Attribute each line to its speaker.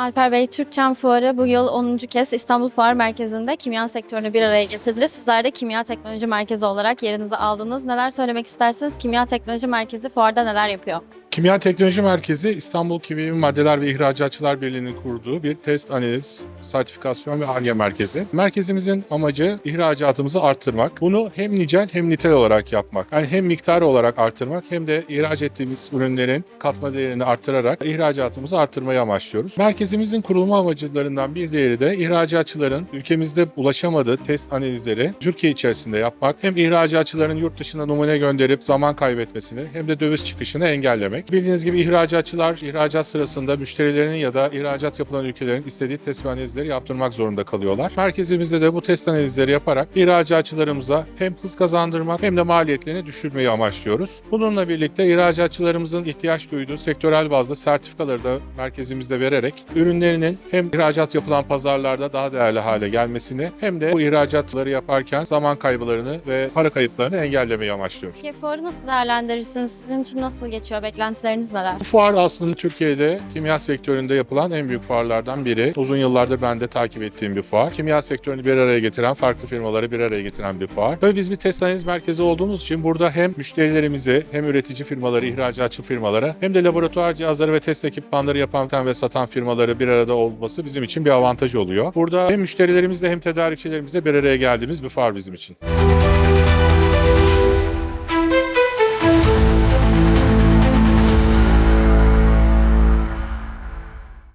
Speaker 1: Alper Bey, Türkçen Fuarı bu yıl 10. kez İstanbul Fuar Merkezi'nde kimya sektörünü bir araya getirdi. Sizler de Kimya Teknoloji Merkezi olarak yerinizi aldınız. Neler söylemek istersiniz? Kimya Teknoloji Merkezi fuarda neler yapıyor?
Speaker 2: Kimya Teknoloji Merkezi İstanbul Kimyevi Maddeler ve İhracatçılar Birliği'nin kurduğu bir test, analiz, sertifikasyon ve ARGE merkezi. Merkezimizin amacı ihracatımızı arttırmak. Bunu hem nicel hem nitel olarak yapmak. Yani hem miktar olarak arttırmak hem de ihraç ettiğimiz ürünlerin katma değerini arttırarak ihracatımızı arttırmayı amaçlıyoruz. Merkezimizin kurulma amacılarından bir diğeri de ihracatçıların ülkemizde ulaşamadığı test analizleri Türkiye içerisinde yapmak. Hem ihracatçıların yurt dışına numune gönderip zaman kaybetmesini hem de döviz çıkışını engellemek. Bildiğiniz gibi ihracatçılar ihracat sırasında müşterilerinin ya da ihracat yapılan ülkelerin istediği test analizleri yaptırmak zorunda kalıyorlar. Merkezimizde de bu test analizleri yaparak ihracatçılarımıza hem hız kazandırmak hem de maliyetlerini düşürmeyi amaçlıyoruz. Bununla birlikte ihracatçılarımızın ihtiyaç duyduğu sektörel bazda sertifikaları da merkezimizde vererek ürünlerinin hem ihracat yapılan pazarlarda daha değerli hale gelmesini hem de bu ihracatları yaparken zaman kaybılarını ve para kayıplarını engellemeyi amaçlıyoruz.
Speaker 1: Peki fuarı nasıl değerlendirirsiniz? Sizin için nasıl geçiyor? Beklentileriniz neler?
Speaker 2: Bu fuar aslında Türkiye'de kimya sektöründe yapılan en büyük fuarlardan biri. Uzun yıllardır ben de takip ettiğim bir fuar. Kimya sektörünü bir araya getiren, farklı firmaları bir araya getiren bir fuar. Tabii biz bir test analiz merkezi olduğumuz için burada hem müşterilerimizi, hem üretici firmaları, ihracatçı firmaları, hem de laboratuvar cihazları ve test ekipmanları yapan ve satan firmaları bir arada olması bizim için bir avantaj oluyor. Burada hem müşterilerimizle hem tedarikçilerimizle bir araya geldiğimiz bir fuar bizim için.